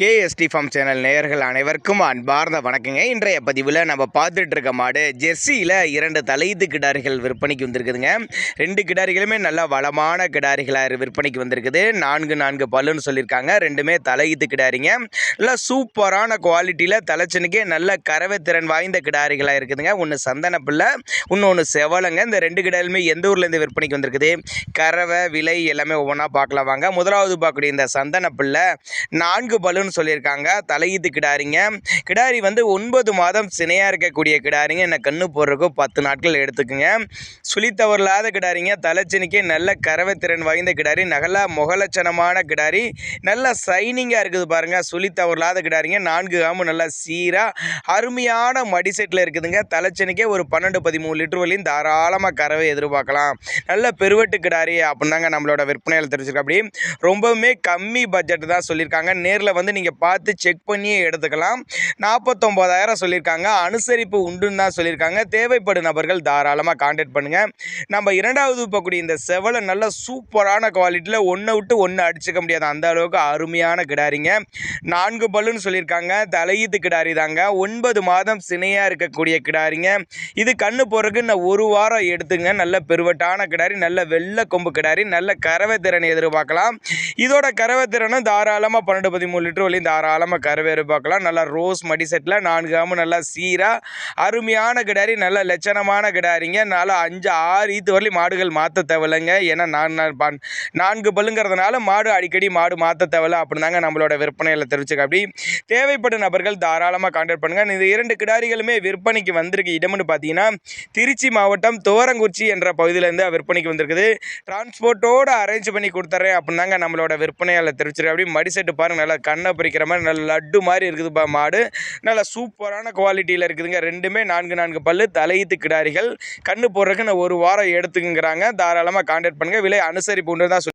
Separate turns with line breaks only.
KST form channel நேயர்கள் அனைவருக்கும் அன்பார்ந்த வணக்கங்க. இன்றைய பதிவில் நம்ம பார்த்துட்டு இருக்க மாடு ஜெர்சியில் இரண்டு தலையீத்து கிடாரிகள் விற்பனைக்கு வந்திருக்குதுங்க. ரெண்டு கிடாரிகளுமே நல்லா வளமான கிடாரிகளாக விற்பனைக்கு வந்திருக்குது. நான்கு நான்கு பல்லுன்னு சொல்லியிருக்காங்க. ரெண்டுமே தலையீத்து கிடாரிங்க. நல்லா சூப்பரான குவாலிட்டியில் தலைச்சனுக்கே நல்ல கறவை திறன் வாய்ந்த கிடாரிகளாக இருக்குதுங்க. ஒன்று சந்தன பிள்ளை இன்னொன்று செவலங்க. இந்த ரெண்டு கிடாரிலுமே எந்த ஊர்லேருந்து விற்பனைக்கு வந்திருக்குது? கறவை விலை எல்லாமே ஒவ்வொன்றா பார்க்கலாம் வாங்க. முதலாவது பார்க்கக்கூடிய இந்த சந்தன பிள்ளை நான்கு பலூன் சொல்லியிருக்காங்க. தலையீத்து கிடாரிங்க. கிடாரி வந்து ஒன்பது மாதம் சினையாக இருக்கக்கூடிய கிடாரிங்க. என்ன கண்ணு போடுறதுக்கு பத்து நாட்கள் எடுத்துக்குங்க. சுழி கிடாரிங்க. தலைச்சினிக்கே நல்ல கறவை திறன் வாய்ந்த கிடாரி. நகலா முகலட்சணமான கிடாரி. நல்ல சைனிங்காக இருக்குது பாருங்கள் சுழி கிடாரிங்க. நான்கு காம்பு நல்லா சீராக அருமையான மடிசெட்டில் இருக்குதுங்க. தலைச்சினிக்கே ஒரு பன்னெண்டு பதிமூணு லிட்டர் வரையும் தாராளமாக கறவை எதிர்பார்க்கலாம். நல்ல பெருவெட்டு கிடாரி. அப்படின்னாங்க நம்மளோட விற்பனையில் தெரிஞ்சிருக்கா அப்படி ரொம்பவுமே கம்மி பட்ஜெட் தான் சொல்லியிருக்காங்க. நேரில் வந்து நீங்கள் பார்த்து செக் பண்ணியே எடுத்துக்கலாம். நாற்பத்தொம்போதாயிரம் சொல்லியிருக்காங்க. அனுசரிப்பு உண்டுன்னு தான் சொல்லியிருக்காங்க. தேவைப்படும் நபர்கள் தாராளமாக காண்டாக்ட் பண்ணுங்கள் நம்ம இரண்டாவது போகக்கூடிய இந்த செவலை நல்ல சூப்பரான குவாலிட்டியில் ஒன்றை விட்டு ஒன்று அடிச்சுக்க முடியாது. அந்த அளவுக்கு அருமையான கிடாரிங்க. நான்கு பல்லுன்னு சொல்லியிருக்காங்க. தலையீத்து கிடாரி தாங்க. ஒன்பது மாதம் சினையாக இருக்கக்கூடிய கிடாரிங்க. இது கண்ணு போகிறதுக்கு இன்னும் ஒரு வாரம் எடுத்துங்க. நல்ல பெருவட்டான கிடாரி நல்ல வெள்ளை கொம்பு கிடாரி நல்ல கறவை திறனை எதிர்பார்க்கலாம். இதோட கறவை திறனும் தாராளமாக பன்னெண்டு பதிமூணு லிட்டர் வரையும் தாராளமாக கருவேறு பார்க்கலாம். நல்லா ரோஸ் மடி செட்டில் நான்கு ஆமு நல்லா சீராக அருமையான கிடாரி நல்ல லட்சணமான கிடாரிங்க. நல்லா அஞ்சு ஆறு ஈத்து வரலையும் மாடுகள் மாற்ற தேவையில்லைங்க. ஏன்னா நான் நான் நான்கு பல்லுங்கிறதுனால மாடு அடிக்கடி மாடு மாற்ற தேவையில்ல. அப்படிதாங்க நம்மளோட விற்பனையில் தெரிவிச்சுக்க அப்படி தேவைப்படும் நபர்கள் தாராளமாக கான்டாக்ட் பண்ணுங்கள் இந்த இரண்டு கிடாரிகளுமே விற்பனைக்கு வந்திருக்கு. இடம்னு பார்த்தீங்கன்னா திருச்சி மாவட்டம் துவரங்குறிச்சி என்ற பகுதியிலேருந்து விற்பனைக்கு வந்திருக்குது. டிரான்ஸ்போர்ட்டோடு அரேஞ்ச் பண்ணி கொடுத்துறேன். அப்படின்னாங்க நம்மளோட விற்பனையால் தெரிவிச்சிருக்கு அப்படி மடி செட்டு நல்லா கண்ணை பறிக்கிற மாதிரி நல்ல லட்டு மாதிரி இருக்குதுப்பா மாடு. நல்ல சூப்பரான குவாலிட்டியில் இருக்குதுங்க. ரெண்டுமே நான்கு நான்கு பல்லு தலையீத்து கிடாரிகள். கண்ணு போடுறதுக்கு நான் ஒரு வாரம் எடுத்துக்குங்கிறாங்க. தாராளமாக கான்டாக்ட் பண்ணுங்கள் விலை அனுசரிப்பு தான் சொல்லி